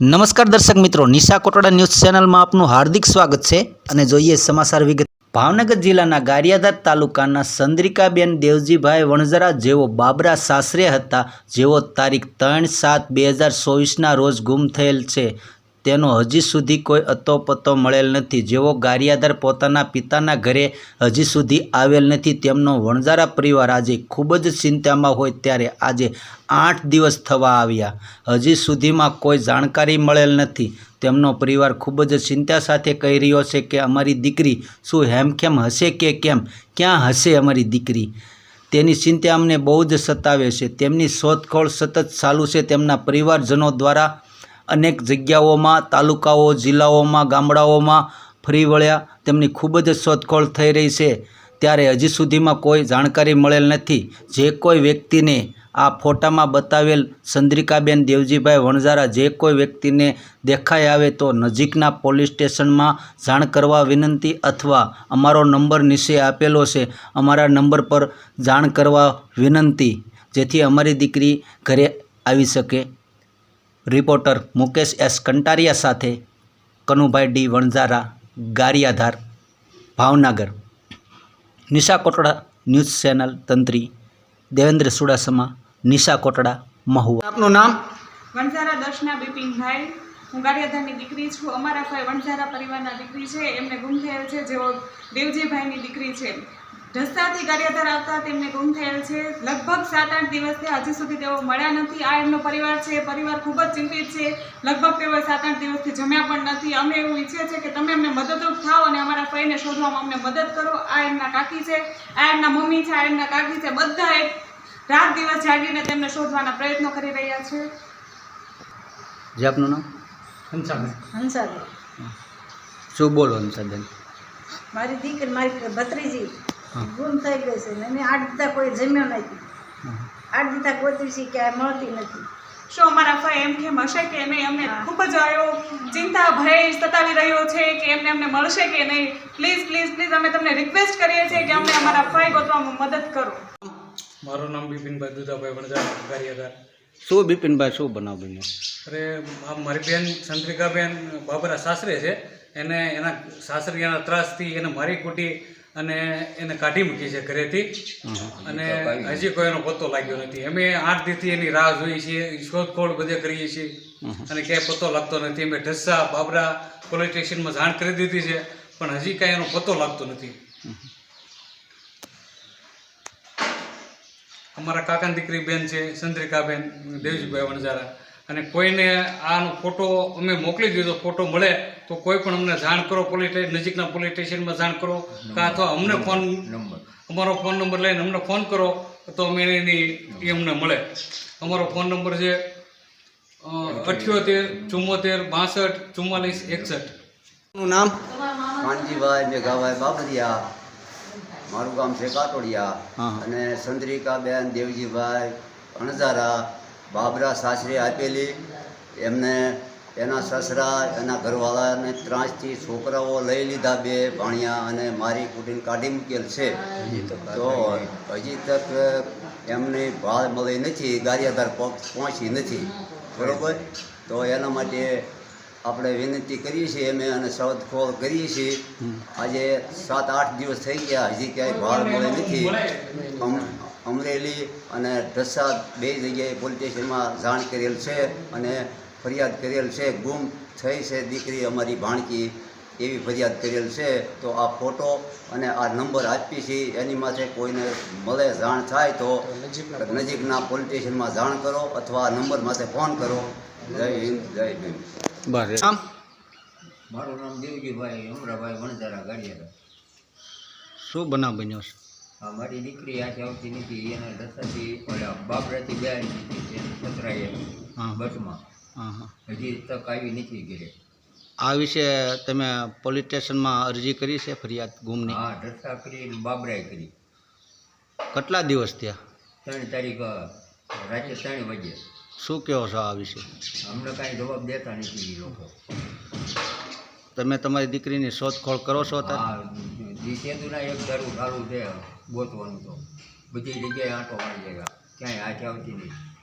નમસ્કાર દર્શક મિત્રો, નિશા કોટડા ન્યૂઝ ચેનલમાં આપનું હાર્દિક સ્વાગત છે અને જોઈએ સમાચાર વિગત. ભાવનગર જિલ્લાના ગારિયાધાર તાલુકાના ચંદ્રિકાબેન દેવજીભાઈ વણઝરા જેઓ બાબરા સાસરે હતા, જેઓ તારીખ ત્રણ સાત બે હજાર ચોવીસના રોજ ગુમ થયેલ છે. તેનો હજી સુધી કોઈ અતોપતો મળેલ નથી. જેઓ ગારિયાદાર પોતાના પિતાના ઘરે હજી સુધી આવેલ નથી, તેમનો વણઝારા પરિવાર આજે ખૂબ જ ચિંતામાં હોય ત્યારે આજે આઠ દિવસ થવા આવ્યા. હજી સુધીમાં કોઈ જાણકારી મળેલ નથી. તેમનો પરિવાર ખૂબ જ ચિંતા સાથે કહી રહ્યો છે કે અમારી દીકરી શું હેમખેમ હશે કે કેમ? ક્યાં હશે અમારી દીકરી? તેની ચિંતા અમને બહુ જ સતાવે છે. તેમની શોધખોળ સતત ચાલુ છે. તેમના પરિવારજનો દ્વારા અનેક જગ્યાઓમાં, તાલુકાઓ, જિલ્લાઓમાં, ગામડાઓમાં ફરી વળ્યા. તેમની ખૂબ જ શોધખોળ થઈ રહી છે. ત્યારે હજી સુધીમાં કોઈ જાણકારી મળેલ નથી. જે કોઈ વ્યક્તિને આ ફોટામાં બતાવેલ ચંદ્રિકાબેન દેવજીભાઈ વણઝારા જે કોઈ વ્યક્તિને દેખાઈ આવે તો નજીકના પોલીસ સ્ટેશનમાં જાણ કરવા વિનંતી અથવા અમારો નંબર નીચે આપેલો છે. અમારા નંબર પર જાણ કરવા વિનંતી જેથી અમારી દીકરી ઘરે આવી શકે. રિપોર્ટર મુકેશ એસ કંટારિયા સાથે Kanubhai D Vanzara Gariyadhar Bhavnagar. Nisha Kotda news channel તંત્રી. Devendra Sudasama Nisha Kotda Mahuva. આપનું નામ? વણઝારા દર્શના બિપિનભાઈ. હું ગારિયાધારની દીકરી છું. અમારા ભાઈ વણઝારા પરિવારના દીકરી છે. એમને ગુમ થયેલ છે. જેઓ દેવજીભાઈની દીકરી છે. ઢસાથી ગારિયાધાર આવતા તેમને ગુમ થયેલ છે. લગભગ સાત આઠ દિવસથી હજી સુધી તેઓ મળ્યા નથી. આ એમનો પરિવાર છે. પરિવાર ખૂબ જ ચિંતિત છે. લગભગ તેઓ સાત આઠ દિવસથી જમ્યા પણ નથી. અમે એવું ઈચ્છીએ છીએ કે તમે અમને મદદરૂપ થાઓ અને અમારા ફઈને શોધવામાં અમને મદદ કરો. આ એમના કાકી છે. આ એમના મમ્મી છે. આ એમના કાકી છે. બધા એક રાત દિવસ જાગીને તેમને શોધવાના પ્રયત્નો કરી રહ્યા છે. જે આપનું નામ? હંસાબેન. શું બોલો હંસાબેન? મારી દીકરી મારી ભત્રીજી. ગુમ થઈ ગઈ છે ને એને આઠ દીધા કોઈ જમ્યો નથી. આઠ દીધા કોઈ દિવસી ક્યાંય મળતી નથી. શું અમારા ભાઈ એમ કેમ હશે કે નહીં? અમને ખૂબ જ એવો ચિંતા ભય સતાવી રહ્યો છે કે એમને અમને મળશે કે નહીં? પ્લીઝ પ્લીઝ પ્લીઝ અમે તમને રિક્વેસ્ટ કરીએ છીએ કે અમને અમારા ભાઈ ગોતવામાં મદદ કરો. મારું નામ બિપિનભાઈ દુધાભાઈ વણઝાર કાર્યકર શું બિપિનભાઈ શું બનાવ બન્યો? અરે આ મારી બેન ચંદ્રિકાબેન બાબરા સાસરે છે. એને એના સાસરિયાના ત્રાસથી એને મારી કૂટી અને એને કાઢી મૂકી છે ઘરેથી. અને હજી કોઈ એનો પત્તો લાગ્યો નથી. અમે આઠ દીથી એની રાહ જોઈએ છીએ શોધખોળ બધે કરીએ છીએ. અને ક્યાંય પત્તો લાગતો નથી. અમે ઢસ્સા બાબરા પોલીસ સ્ટેશનમાં જાણ કરી દીધી છે પણ હજી કાંઈ એનો પત્તો લાગતો નથી. અમારા કાકાની દીકરી બેન છે ચંદ્રિકાબેન દેવજીભાઈ વણઝારા. અને કોઈને આનો ફોટો અમે મોકલી દીધો ફોટો મળે તો કોઈ પણ અમને જાણ કરો પોલીસ નજીકના પોલીસ સ્ટેશનમાં જાણ કરો કાં અથવા અમને ફોન નંબર. અમારો ફોન નંબર લઈને અમને ફોન કરો તો અમે એની એ અમને મળે. અમારો ફોન નંબર છે અઠ્યોતેર ચુમ્મોતેર બાસઠ ચુમ્માલીસ એકસઠ. નું નામ? કાનજીભાઈ મેઘાભાઈ બાબરિયા. મારું ગામ છે કાટોડિયા. હા. અને ચંદ્રિકાબેન દેવજીભાઈ અણઝારા બાબરા સાસરે આપેલી. એમને એના સસરા, એના ઘરવાળાને ત્રાસથી છોકરાઓ લઈ લીધા બે ભાણિયા અને મારી કુટીને કાઢી મૂકેલ છે. તો હજી તક એમને ભાળ મળી નથી, ગારિયાધાર પહોંચી નથી. બરોબર? તો એના માટે આપણે વિનંતી કરીએ છીએ, અમે અને શોધખોળ કરીએ છીએ. આજે સાત આઠ દિવસ થઈ ગયા, હજી ક્યાંય ભાળ મળે નથી. અમરેલી અને ઢસા બે જગ્યાએ પોલીસ સ્ટેશનમાં જાણ કરેલ છે અને ફરિયાદ કરેલ છે. ગુમ થઈ છે દીકરી અમારી ભાણકી એવી ફરિયાદ કરેલ છે. તો આ ફોટો અને આ નંબર આપી છે એની માથે કોઈને મળે જાણ થાય તો નજીકના પોલીસ સ્ટેશનમાં જાણ કરો અથવા આ નંબર માથે ફોન કરો. જય હિન્દ જય હિન્દ બસ મારું નામ દેવજીભાઈ અમરાભાઈ વણધારા ગાડિયારા. શું બનાવ બન્યો છે? આ મારી દીકરી આજે આવતી નથી એના રસ્તાથી ઓલા બાબરાથી ગયા નથી પતરાય હા. બસમાં. હા હા. હજી તક આવી નથી ઘરે આ વિશે તમે પોલીસ સ્ટેશનમાં અરજી કરી છે ફરિયાદ ગુમની? હા રસ્તા કરી બાબરાએ કરી. કેટલા દિવસ થયા? ત્રણ તારીખ રાત્રે ત્રણ વાગે. શું કહો છો આ વિશે? અમને કાંઈ જવાબ દેતા નથી એ લોકો. તમે તમારી દીકરીની શોધખોળ કરો છો હા જીતેન્દુના એક દારૂ ચાલુ છે. ગોતવાનું તો. બધી જગ્યાએ આંટો મારી જાય ક્યાંય આ આવતી નહીં.